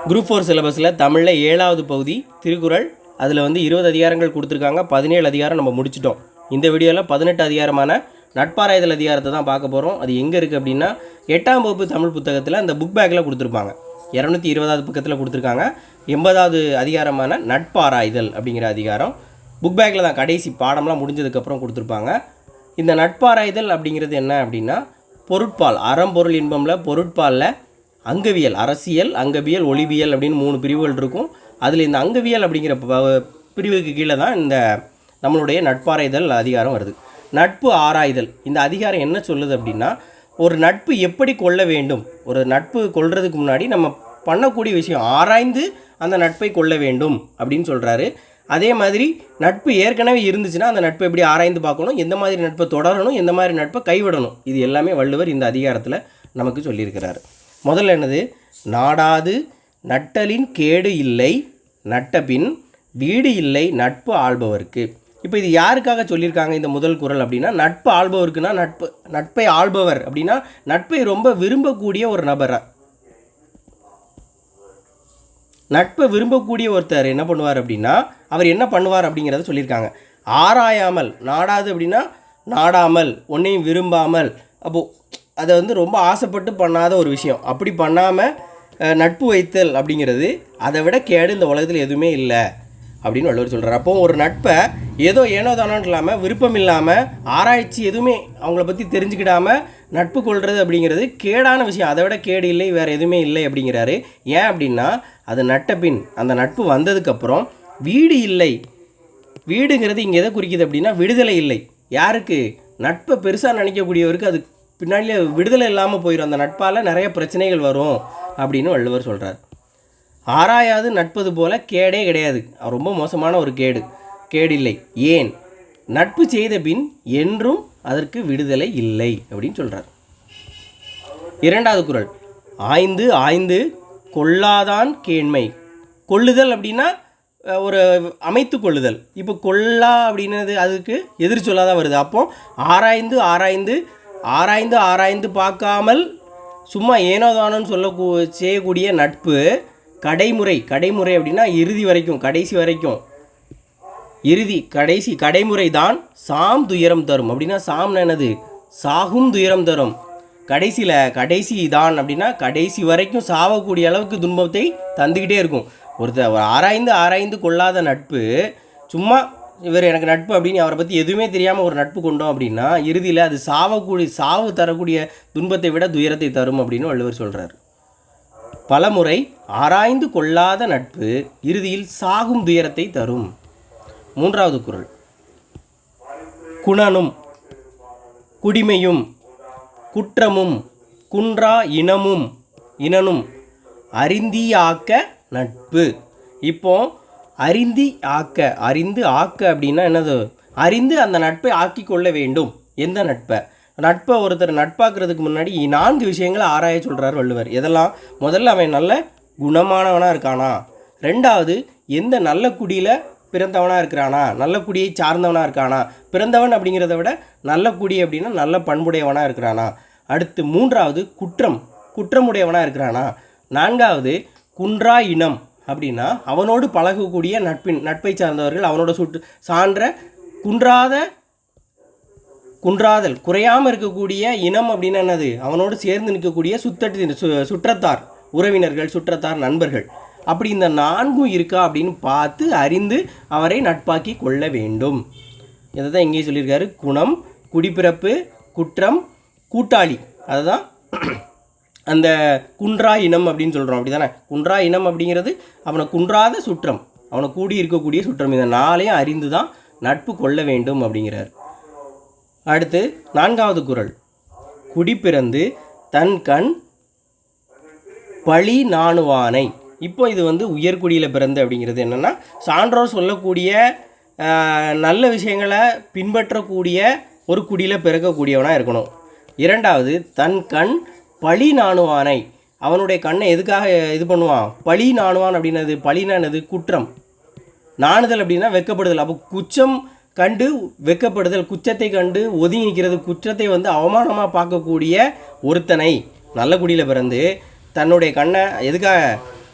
Group four சிலபஸில் தமிழில் ஏழாவது பகுதி திருக்குறள் அதில் வந்து இருபது அதிகாரங்கள் கொடுத்துருக்காங்க. பதினேழு அதிகாரம் நம்ம முடிச்சிட்டோம். இந்த வீடியோவில் பதினெட்டு அதிகாரமான நட்பாராய்தல் அதிகாரத்தை தான் பார்க்க போகிறோம் அது எங்கே இருக்குது அப்படின்னா எட்டாம் வகுப்பு தமிழ் புத்தகத்தில் அந்த புக் பேக்கில் கொடுத்துருப்பாங்க. இரநூத்தி இருபதாவது பக்கத்தில் கொடுத்துருக்காங்க. எண்பதாவது அதிகாரமான நட்பாராய்தல் அப்படிங்கிற அதிகாரம் புக் பேக்கில் தான் கடைசி பாடம்லாம் முடிஞ்சதுக்கப்புறம் கொடுத்துருப்பாங்க. இந்த நட்பாராய்தல் அப்படிங்கிறது என்ன அப்படின்னா பொருட்பால் அறம்பொருள் இன்பமில் பொருட்பாலில் அங்கவியல் அரசியல் அங்கவியல் ஒளிவியல் அப்படின்னு மூணு பிரிவுகள் இருக்கும். அதில் இந்த அங்கவியல் அப்படிங்கிற ப- பிரிவுக்கு கீழே தான் இந்த நம்மளுடைய நட்பாராய்தல் அதிகாரம் வருது. நட்பு ஆராய்தல். இந்த அதிகாரம் என்ன சொல்லுது அப்படின்னா ஒரு நட்பு எப்படி கொள்ள வேண்டும்? ஒரு நட்பு கொள்றதுக்கு முன்னாடி நம்ம பண்ணக்கூடிய விஷயம் ஆராய்ந்து அந்த நட்பை கொள்ள வேண்டும் அப்படின்னு சொல்கிறாரு அதே மாதிரி நட்பு ஏற்கனவே இருந்துச்சுன்னா அந்த நட்பை எப்படி ஆராய்ந்து பார்க்கணும்? எந்த மாதிரி நட்பை தொடரணும்? எந்த மாதிரி நட்பை கைவிடணும்? இது எல்லாமே வள்ளுவர் இந்த அதிகாரத்தில் நமக்கு சொல்லியிருக்கிறார். முதல்ல என்னது? நாடாது நட்டலின் கேடு இல்லை நட்டபின் வீடு இல்லை நட்பு ஆள்பவர்க்கு. இப்போ இது யாருக்காக சொல்லியிருக்காங்க இந்த முதல் குரல் அப்படின்னா நட்பு ஆள்பவருக்குன்னா நட்பு நட்பை ஆள்பவர் அப்படின்னா நட்பை ரொம்ப விரும்பக்கூடிய ஒரு நபரை? நட்பை விரும்பக்கூடிய ஒருத்தர் என்ன பண்ணுவார் அப்படின்னா அவர் என்ன பண்ணுவார் அப்படிங்கிறத சொல்லியிருக்காங்க. ஆராயாமல் நாடாது அப்படின்னா நாடாமல் ஒன்றையும் விரும்பாமல் அப்போது அதை வந்து ரொம்ப ஆசைப்பட்டு பண்ணாத ஒரு விஷயம். அப்படி பண்ணாமல் நட்பு வைத்தல் அப்படிங்கிறது அதை விட கேடு இந்த உலகத்தில் எதுவுமே இல்லை அப்படின்னு வள்ளுவர் சொல்கிறார் அப்போ ஒரு நட்பை ஏதோ ஏனோ தானோன்னு இல்லாமல் விருப்பம் இல்லாமல் ஆராய்ச்சி எதுவுமே அவங்கள பற்றி தெரிஞ்சுக்கிடாமல் நட்பு கொள்வது அப்படிங்கிறது கேடான விஷயம். அதை விட கேடு இல்லை வேறு எதுவுமே இல்லை அப்படிங்கிறாரு. ஏன் அப்படின்னா அது நட்ட பின் அந்த நட்பு வந்ததுக்கப்புறம் வீடு இல்லை. வீடுங்கிறது இங்கே எதை குறிக்குது அப்படின்னா விடுதலை இல்லை. யாருக்கு? நட்பை பெருசாக நினைக்கக்கூடியவருக்கு அது பின்னாடியே விடுதலை இல்லாமல் போயிடும் அந்த நட்பால் நிறைய பிரச்சனைகள் வரும் அப்படின்னு வள்ளுவர் சொல்கிறார் ஆராயாது நட்பது போல கேடே கிடையாது. ரொம்ப மோசமான ஒரு கேடு. கேடில்லை. ஏன்? நட்பு செய்த பின் என்றும் அதற்கு விடுதலை இல்லை அப்படின்னு சொல்கிறார் இரண்டாவது குரல். ஆய்ந்து ஆய்ந்து கொள்ளாதான் கேண்மை. கொள்ளுதல் அப்படின்னா ஒரு அமைத்து கொள்ளுதல். இப்போ கொல்லா அப்படின்னது அதுக்கு எதிர் சொல்லாதான் வருது. அப்போ ஆராய்ந்து ஆராய்ந்து ஆராய்ந்து ஆராய்ந்து பார்க்காமல் சும்மா ஏனோதானோன்னு சொல்ல செய்யக்கூடிய நட்பு கடைமுறை. கடைமுறை அப்படின்னா இறுதி வரைக்கும் கடைசி வரைக்கும். இறுதி கடைசி கடைமுறை தான் சாம் துயரம் தரும். அப்படின்னா சாம் என்னது? சாகும் துயரம் தரும். கடைசியில் கடைசி தான் அப்படின்னா கடைசி வரைக்கும் சாவக்கூடிய அளவுக்கு துன்பத்தை தந்துக்கிட்டே இருக்கும். ஒருத்தர் ஆராய்ந்து ஆராய்ந்து கொள்ளாத நட்பு சும்மா இவர் எனக்கு நட்பு அப்படின்னு அவரை பற்றி எதுவுமே தெரியாமல் ஒரு நட்பு கொண்டோம் அப்படின்னா இறுதியில் அது சாவக்கூடிய சாவு தரக்கூடிய துன்பத்தை விட துயரத்தை தரும் அப்படின்னு வள்ளுவர் சொல்கிறார் பலமுறை ஆராய்ந்து கொள்ளாத நட்பு இறுதியில் சாகும் துயரத்தை தரும். மூன்றாவது குரல். குணனும் குடிமையும் குற்றமும் குன்றா இனமும் இனனும் அறிந்தியாக்க நட்பு. இப்போ அறிந்தி ஆக்க. அறிந்து ஆக்க அப்படின்னா என்னது? அறிந்து அந்த நட்பை ஆக்கி கொள்ள வேண்டும். எந்த நட்பை? நட்பை ஒருத்தர் நட்பாக்குறதுக்கு முன்னாடி நான்கு விஷயங்களை ஆராய சொல்கிறார் வள்ளுவர். இதெல்லாம் முதல்ல அவன் நல்ல குணமானவனாக இருக்கானா? ரெண்டாவது எந்த நல்ல குடியில் பிறந்தவனாக இருக்கிறானா? நல்ல குடியை சார்ந்தவனாக இருக்கானா? பிறந்தவன் அப்படிங்கிறத விட நல்ல குடி அப்படின்னா நல்ல பண்புடையவனாக இருக்கிறானா? அடுத்து மூன்றாவது குற்றம். குற்றமுடையவனாக இருக்கிறானா? நான்காவது குன்றா இனம். அப்படின்னா அவனோடு பழகக்கூடிய நட்பின் நட்பை சார்ந்தவர்கள் அவனோட சுட்டு சான்ற குன்றாத குன்றாதல் குறையாமல் இருக்கக்கூடிய இனம் அப்படின்னு என்னது? அவனோடு சேர்ந்து நிற்கக்கூடிய சுத்தட்டு சு சுற்றத்தார் உறவினர்கள் சுற்றத்தார் நண்பர்கள். அப்படி இந்த நான்கும் இருக்கா அப்படின்னு பார்த்து அறிந்து அவரை நட்பாக்கி கொள்ள வேண்டும். இதை தான் இங்கேயே சொல்லியிருக்காரு. குணம் குடிப்பிறப்பு குற்றம் கூட்டாளி. அதுதான் அந்த குன்றா இனம் அப்படின்னு சொல்கிறோம் அப்படி தானே குன்றா இனம் அப்படிங்கிறது அவனை குன்றாத சுற்றம் அவனை கூடி இருக்கக்கூடிய சுற்றம். இந்த நாளையும் அறிந்து தான் நட்பு கொள்ள வேண்டும் அப்படிங்கிறார். அடுத்து நான்காவது குரல். குடிப்பிறந்து தன் கண் பழி நாணுவானை. இப்போ இது வந்து உயர்குடியில் பிறந்து அப்படிங்கிறது என்னென்னா சான்றோர் சொல்லக்கூடிய நல்ல விஷயங்களை பின்பற்றக்கூடிய ஒரு குடியில் பிறக்கக்கூடியவனாக இருக்கணும். இரண்டாவது தன் கண் பழி நாணுவானை. அவனுடைய கண்ணை எதுக்காக இது பண்ணுவான்? பழி நாணுவான் அப்படின்னது பழினா என்னது? குற்றம். நாணுதல் அப்படின்னா வெக்கப்படுதல். அப்போ குச்சம் கண்டு வெக்கப்படுதல் குச்சத்தை கண்டு ஒதுங்கி நிற்கிறது குற்றத்தை வந்து அவமானமாக பார்க்கக்கூடிய ஒருத்தனை நல்ல குடியில் பிறந்து தன்னுடைய கண்ணை எதுக்காக?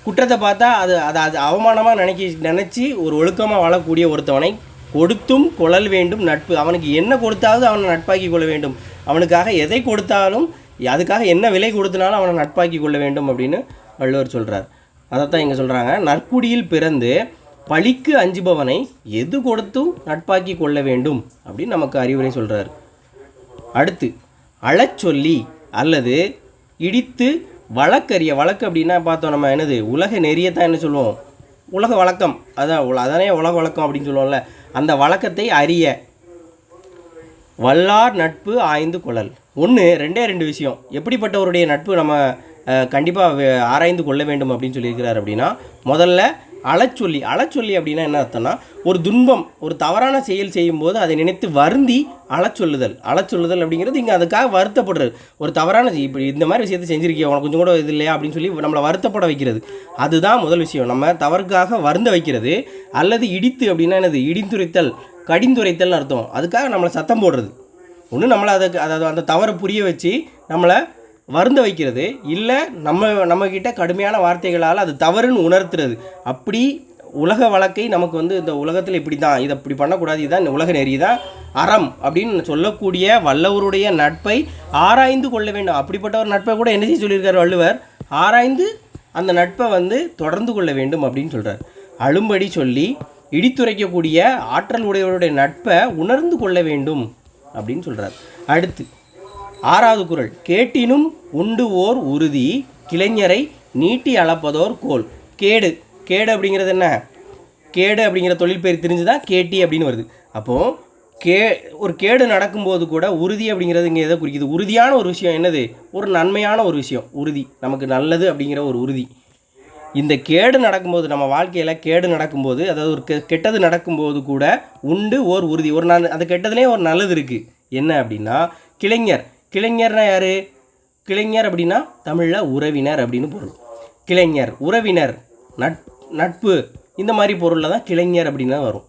குற்றத்தை பார்த்தா அது அதை அது அவமானமாக நினைக்கி நினச்சி ஒரு ஒழுக்கமாக வாழக்கூடிய ஒருத்தவனை கொடுத்தும் கொழல் வேண்டும் நட்பு. அவனுக்கு என்ன கொடுத்தாவது அவனை நட்பாக்கி கொள்ள வேண்டும். அவனுக்காக எதை கொடுத்தாலும் அதுக்காக என்ன விலை கொடுத்தனாலும் அவனை நட்பாக்கி கொள்ள வேண்டும் அப்படின்னு வள்ளுவர் சொல்கிறார் அதைத்தான் இங்கே சொல்கிறாங்க நற்குடியில் பிறந்து பழிக்கு அஞ்சுபவனை எது கொடுத்தும் நட்பாக்கி கொள்ள வேண்டும் அப்படின்னு நமக்கு அறிவுரை சொல்கிறார் அடுத்து அழச்சொல்லி அல்லது இடித்து வழக்கறிய வழக்கு அப்படின்னா பார்த்தோம் நம்ம என்னது? உலக நெறியத்தான் என்ன சொல்லுவோம்? உலக வழக்கம். அதான் அதானே உலக வழக்கம் அப்படின்னு சொல்லுவோம்ல. அந்த வழக்கத்தை அறிய. வல்லார் நட்பு ஆய்ந்து கொள்ளல். ஒன்று ரெண்டே ரெண்டு விஷயம். எப்படிப்பட்டவருடைய நட்பு நம்ம கண்டிப்பாக ஆராய்ந்து கொள்ள வேண்டும் அப்படின்னு சொல்லியிருக்கிறார் அப்படின்னா முதல்ல அழச்சொல்லி. அழச்சொல்லி அப்படின்னா என்ன அர்த்தம்னா ஒரு துன்பம் ஒரு தவறான செயல் செய்யும்போது அதை நினைத்து வருந்தி அழச்சொல்லுதல். அழச்சொல்லுதல் அப்படிங்கிறது இங்கே அதுக்காக வருத்தப்படுறது. ஒரு தவறான செய்- இப்படி இந்த மாதிரி விஷயத்தை செஞ்சுருக்கிய? உனக்கு கொஞ்சம் கூட இது இல்லையா? அப்படின்னு சொல்லி நம்மளை வருத்தப்பட வைக்கிறது. அதுதான் முதல் விஷயம். நம்ம தவறுக்காக வருந்த வைக்கிறது. அல்லது இடித்து அப்படின்னா என்னது? இடிந்துரைத்தல் கடிந்துரைத்தல்னு அர்த்தம். அதுக்காக நம்மளை சத்தம் போடுறது. ஒன்று நம்மளை அதுக்கு அதாவது அந்த தவறை புரிய வச்சு நம்மளை வருந்த வைக்கிறது. இல்லை நம்ம நம்மக்கிட்ட கடுமையான வார்த்தைகளால் அது தவறுன்னு உணர்த்துறது. அப்படி உலக வழக்கை நமக்கு வந்து இந்த உலகத்தில் இப்படி தான் இதை இப்படி பண்ணக்கூடாது இதுதான் இந்த உலக நெறி தான் அறம் அப்படின்னு சொல்லக்கூடிய வல்லவருடைய நட்பை ஆராய்ந்து கொள்ள வேண்டும். அப்படிப்பட்ட ஒரு நட்பை கூட என்ன செய்ய சொல்லியிருக்கார் வள்ளுவர்? ஆராய்ந்து அந்த நட்பை வந்து தொடர்ந்து கொள்ள வேண்டும் அப்படின்னு சொல்கிறார் அழும்படி சொல்லி இடித்துரைக்கக்கூடிய ஆற்றல் உடையவருடைய நட்பை உணர்ந்து கொள்ள வேண்டும். அப்படின்னு சொல்கிறார் அடுத்து ஆறாவது குரல் கேட்டினும் உண்டு ஓர் உறுதி கிளைஞரை நீட்டி அளப்பதோர் கோல். கேடு கேடு அப்படிங்கிறது என்ன? கேடு அப்படிங்கிற தொழில் பேர் தெரிஞ்சு தான் கேட்டி அப்படின்னு வருது. அப்போது கே ஒரு கேடு நடக்கும்போது கூட உறுதி அப்படிங்கிறது இங்கே எதை குறிக்குது? உறுதியான ஒரு விஷயம் என்னது? ஒரு நன்மையான ஒரு விஷயம். உறுதி நமக்கு நல்லது அப்படிங்கிற ஒரு உறுதி. இந்த கேடு நடக்கும்போது நம்ம வாழ்க்கையில் கேடு நடக்கும்போது அதாவது ஒரு கெ- கெட்டது நடக்கும்போது கூட உண்டு ஓர் உறுதி. ஒரு நான் அந்த கெட்டதுலேயே ஒரு நல்லது இருக்குது என்ன அப்படின்னா கிளைஞர். கிளைஞர்னா யார்? கிளைஞர் அப்படின்னா தமிழில் உறவினர் அப்படின்னு பொருள். கிளைஞர் உறவினர் நட் நட்பு இந்த மாதிரி பொருளில் தான் கிளைஞர் அப்படின்னு தான் வரும்.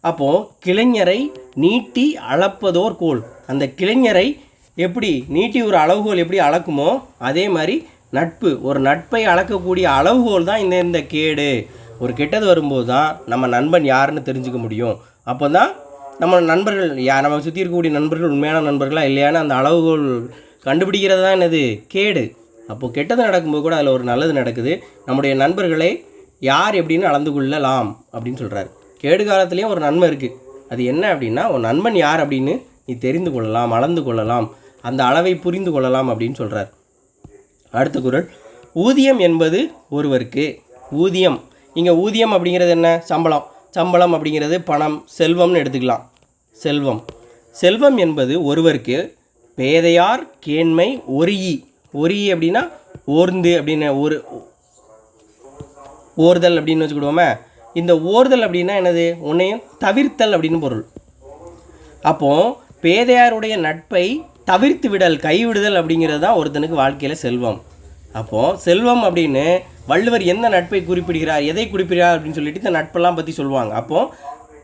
அப்போது கிளைஞரை நீட்டி அளப்பதோர் கோல். அந்த கிளைஞரை எப்படி நீட்டி ஒரு அளவுகோல் எப்படி அளக்குமோ அதே மாதிரி நட்பு. ஒரு நட்பை அளக்கக்கூடிய அளவுகோல் தான் இந்த இந்த கேடு. ஒரு கெட்டது வரும்போது தான் நம்ம நண்பன் யாருன்னு தெரிஞ்சுக்க முடியும். அப்போ தான் நம்ம நண்பர்கள் யா நம்ம சுற்றி இருக்கக்கூடிய நண்பர்கள் உண்மையான நண்பர்களா இல்லையான்னு அந்த அளவுகோல் கண்டுபிடிக்கிறது தான் என்னது? கேடு. அப்போது கெட்டது நடக்கும்போது கூட அதில் ஒரு நல்லது நடக்குது. நம்முடைய நண்பர்களை யார் எப்படின்னு அளந்து கொள்ளலாம் அப்படின்னு சொல்கிறாரு கேடு காலத்துலேயும் ஒரு நன்மை இருக்குது அது என்ன அப்படின்னா ஒரு நண்பன் யார் அப்படின்னு நீ தெரிந்து கொள்ளலாம் அளந்து கொள்ளலாம். அந்த அளவை புரிந்து கொள்ளலாம் அப்படின்னு சொல்கிறார் அடுத்த குரல். ஊதியம் என்பது ஒருவருக்கு ஊதியம். இங்கே ஊதியம் அப்படிங்கிறது என்ன? சம்பளம். சம்பளம் அப்படிங்கிறது பணம் செல்வம்னு எடுத்துக்கலாம். செல்வம். செல்வம் என்பது ஒருவருக்கு பேதையார் கேண்மை ஒரியி ஒரியி அப்படின்னா ஓர்ந்து அப்படின்னு ஒரு ஓர்தல் அப்படின்னு வச்சுக்கிடுவோமே. இந்த ஓர்தல் அப்படின்னா என்னது? உன்னையும் தவிர்த்தல் அப்படின்னு பொருள். அப்போது பேதையாருடைய நட்பை தவிர்த்து விடல் கைவிடுதல் அப்படிங்கிறது தான் ஒருத்தனுக்கு வாழ்க்கையில் செல்வம். அப்போது செல்வம் அப்படின்னு வள்ளுவர் எந்த நட்பை குறிப்பிடுகிறார் எதை குறிப்பிடுகிறார் அப்படின்னு சொல்லிட்டு இந்த நட்பெல்லாம் பற்றி சொல்லுவாங்க. அப்போது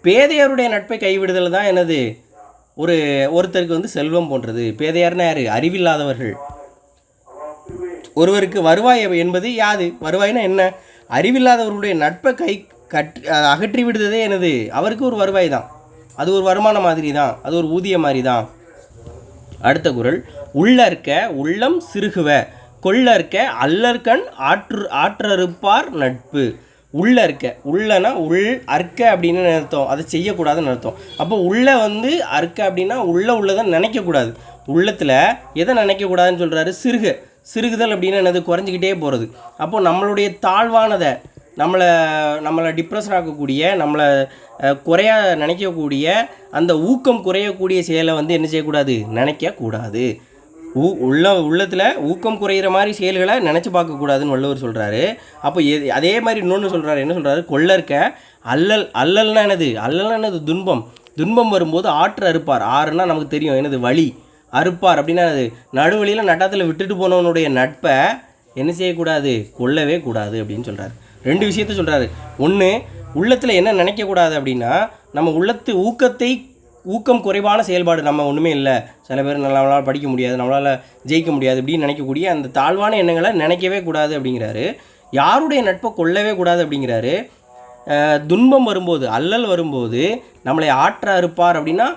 பேதையருடைய நட்பை கைவிடுதல் தான் என்னது? ஒரு ஒருத்தருக்கு வந்து செல்வம் போன்றது. பேதையார்னா யார்? அறிவில்லாதவர்கள். ஒருவருக்கு வருவாய் என்பது யாது? வருவாய்னா என்ன? அறிவில்லாதவர்களுடைய நட்பை கை கட் அகற்றி விடுததே எனது அவருக்கு ஒரு வருவாய் தான். அது ஒரு வருமானம் மாதிரி தான் அது ஒரு ஊதிய மாதிரி தான் அடுத்த குரல் உள்ளற்க உள்ளம் சிறுகுவ கொள்ளற்க அல்லற்கண் ஆற்று ஆற்றறுப்பார் நட்பு. உள்ளற்க உள்ளனா உள் அற்க அப்படின்னு அர்த்தம்? அதை செய்யக்கூடாதுன்னு அர்த்தம். அப்போ உள்ள வந்து அற்க அப்படின்னா உள்ள உள்ளதை நினைக்கக்கூடாது. உள்ளத்தில் எதை நினைக்கக்கூடாதுன்னு சொல்கிறாரு சிறுக. சிறுகுதல் அப்படின்னா என்னது? குறைஞ்சிக்கிட்டே போகிறது அப்போது நம்மளுடைய தாழ்வானதை நம்மளை நம்மளை டிப்ரெஷன் ஆக்கக்கூடிய நம்மளை குறையா நினைக்கக்கூடிய அந்த ஊக்கம் குறையக்கூடிய செயலை வந்து என்ன செய்யக்கூடாது? நினைக்கக்கூடாது ஊ உள்ள உள்ளத்தில் ஊக்கம் குறையிற மாதிரி செயல்களை நினச்சி பார்க்கக்கூடாதுன்னு வள்ளுவர் சொல்கிறாரு அப்போ எது அதே மாதிரி இன்னொன்று சொல்கிறாரு என்ன சொல்கிறாரு கொள்ளற்க அல்லல் அல்லல்னா என்னது? அல்லல்னா என்னது? துன்பம். துன்பம் வரும்போது ஆற்று அறுப்பார். ஆறுனா நமக்கு தெரியும். என்னது? வழி அறுப்பார். அப்படின்னா அது நடுவழியில் நட்டாத்தில் விட்டுட்டு போனவனுடைய நட்பை என்ன செய்யக்கூடாது? கொல்லவே கூடாது அப்படின்னு சொல்கிறாரு ரெண்டு விஷயத்த சொல்கிறாரு ஒன்று உள்ளத்தில் என்ன நினைக்கக்கூடாது அப்படின்னா நம்ம உள்ளத்து ஊக்கத்தை ஊக்கம் குறைவான செயல்பாடு நம்ம ஒன்றுமே இல்லை. சில பேர் நம்மளால் படிக்க முடியாது நம்மளால் ஜெயிக்க முடியாது இப்படின்னு நினைக்கக்கூடிய அந்த தாழ்வான எண்ணங்களை நினைக்கவே கூடாது அப்படிங்கிறாரு. யாருடைய நட்பை கொள்ளவே கூடாது அப்படிங்கிறாரு. துன்பம் வரும்போது அல்லல் வரும்போது நம்மளை ஆற்ற அறுப்பார் அப்படின்னா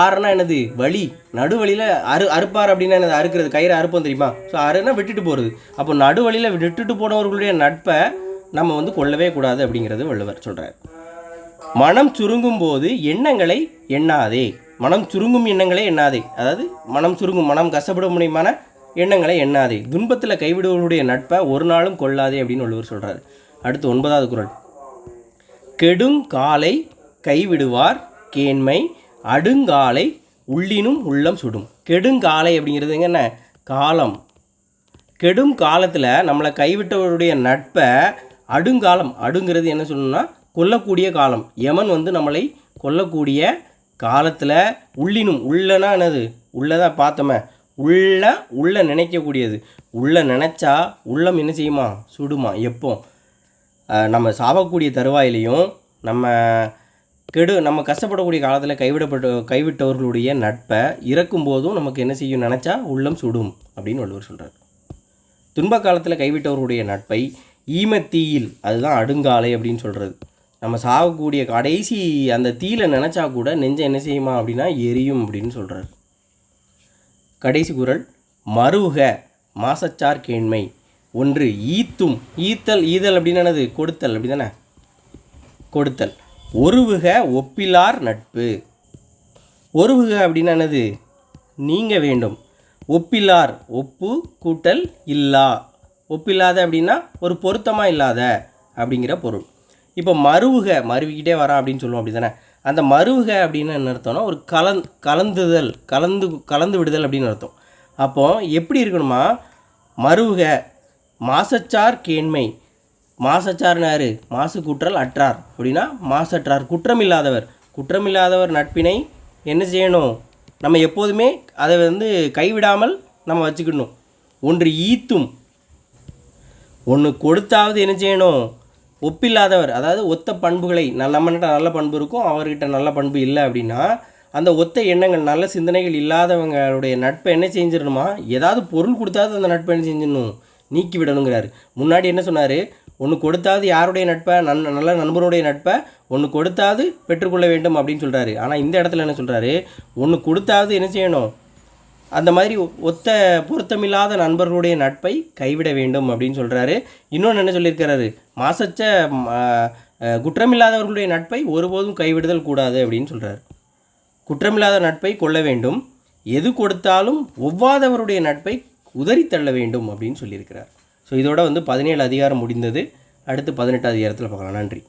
ஆறுனா என்னது? வழி நடுவழியில் அறு அறுப்பார் அப்படின்னா என்னது? அறுக்கிறது. கயிறு அறுப்போம் தெரியுமா? ஸோ அறுனா விட்டுட்டு போகிறது அப்போ நடுவழியில் விட்டுட்டு போனவர்களுடைய நட்பை நம்ம வந்து கொள்ளவே கூடாது அப்படிங்கிறது வள்ளுவர் சொல்கிறார் மனம் சுருங்கும் போது எண்ணங்களை எண்ணாதே. மனம் சுருங்கும் எண்ணங்களே எண்ணாதே. அதாவது மனம் சுருங்கும் மனம் கஷ்டப்பட முடியுமான எண்ணங்களை எண்ணாதே. துன்பத்தில் கைவிடுவர்களுடைய நட்பை ஒரு நாளும் கொள்ளாதே அப்படின்னு வள்ளுவர் சொல்கிறார் அடுத்து ஒன்பதாவது குரல். கெடும் காலை கைவிடுவார் கேண்மை அடுங்காலை உள்ளினும் உள்ளம் சுடும். கெடுங்காலை அப்படிங்கிறது என்ன? காலம். கெடும் காலத்தில் நம்மளை கைவிட்டவருடைய நட்பை அடுங்காலம் அடுங்கிறது என்ன சொல்லணும்னா கொல்லக்கூடிய காலம். யமன் வந்து நம்மளை கொல்லக்கூடிய காலத்தில் உள்ளினும் உள்ளனா என்னது? உள்ளதாக பார்த்தோமே. உள்ள உள்ள நினைக்கக்கூடியது. உள்ள நினச்சா உள்ளம் என்ன செய்யுமா? சுடுமா. எப்போ? நம்ம சாவக்கூடிய தருவாயிலையும் நம்ம கெடு நம்ம கஷ்டப்படக்கூடிய காலத்தில் கைவிடப்பட்ட கைவிட்டவர்களுடைய நட்பை இறக்கும் போதும் நமக்கு என்ன செய்யும்? நினச்சா உள்ளம் சுடும் அப்படின்னு வள்ளுவர் சொல்கிறார் துன்ப காலத்தில் கைவிட்டவர்களுடைய நட்பை ஈமத்தீயில் அதுதான் அடுங்காலை அப்படின்னு சொல்கிறது நம்ம சாகக்கூடிய கடைசி அந்த தீயில நினச்சா கூட நெஞ்சம் என்ன செய்யுமா அப்படின்னா எரியும் அப்படின்னு சொல்கிறார் கடைசி குரல் மருக மாசச்சார் கேண்மை. ஒன்று ஈத்தும். ஈத்தல் ஈதல் அப்படின்னு என்னது? கொடுத்தல் அப்படி தானே கொடுத்தல். ஒருவுக ஒப்பிலார் நட்பு. ஒருவுக அப்படின்னா என்னது? நீங்க வேண்டும். ஒப்பிலார் ஒப்பு கூட்டல் இல்லா. ஒப்பில்லாத அப்படின்னா ஒரு பொருத்தமாக இல்லாத அப்படிங்கிற பொருள். இப்போ மருவுக மருவிக்கிட்டே வரான் அப்படின்னு சொல்லுவோம் அப்படி தானே அந்த மருவுக அப்படின்னு என்ன அர்த்தம்னா ஒரு கலந் கலந்துதல் கலந்து கலந்து விடுதல் அப்படின்னு அர்த்தம். அப்போ எப்படி இருக்கணுமா? மருவுக மாசச்சார் கேண்மை. மாசச்சார்னாரு மாசு குற்றல் அற்றார். அப்படின்னா மாசற்றார். குற்றமில்லாதவர். குற்றமில்லாதவர் நட்பினை என்ன செய்யணும்? நம்ம எப்போதுமே அதை வந்து கைவிடாமல் நம்ம வச்சுக்கணும் ஒன்று ஈத்தும் ஒன்று கொடுத்தாவது என்ன செய்யணும்? ஒப்பில்லாதவர் அதாவது ஒத்த பண்புகளை நல்ல நம்மகிட்ட நல்ல பண்பு இருக்கும் அவர்கிட்ட நல்ல பண்பு இல்லை அப்படின்னா அந்த ஒத்த எண்ணங்கள் நல்ல சிந்தனைகள் இல்லாதவங்களுடைய நட்பை என்ன செஞ்சிடணுமா? ஏதாவது பொருள் கொடுத்தாவது அந்த நட்பை என்ன செஞ்சிடணும்? நீக்கி விடணுங்கிறாரு. முன்னாடி என்ன சொன்னார்? ஒன்று கொடுத்தாவது யாருடைய நட்பை நன் நல்ல நண்பருடைய நட்பை ஒன்று கொடுத்தாவது பெற்றுக்கொள்ள வேண்டும் அப்படின்னு சொல்கிறாரு ஆனால் இந்த இடத்துல என்ன சொல்கிறாரு ஒன்று கொடுத்தாவது என்ன செய்யணும்? அந்த மாதிரி ஒத்த பொருத்தமில்லாத நண்பர்களுடைய நட்பை கைவிட வேண்டும் அப்படின்னு சொல்கிறாரு இன்னொன்று என்ன சொல்லியிருக்கிறாரு? மாசச்ச குற்றமில்லாதவர்களுடைய நட்பை ஒருபோதும் கைவிடுதல் கூடாது அப்படின்னு சொல்கிறாரு குற்றமில்லாத நட்பை கொள்ள வேண்டும். எது கொடுத்தாலும் ஒவ்வாதவருடைய நட்பை உதறி தள்ள வேண்டும் அப்படின்னு சொல்லியிருக்கிறார். ஸோ இதோட வந்து பதினேழு அதிகாரம் முடிந்தது. அடுத்து பதினெட்டு அதிகாரத்தில் பார்க்கலாம். நன்றி.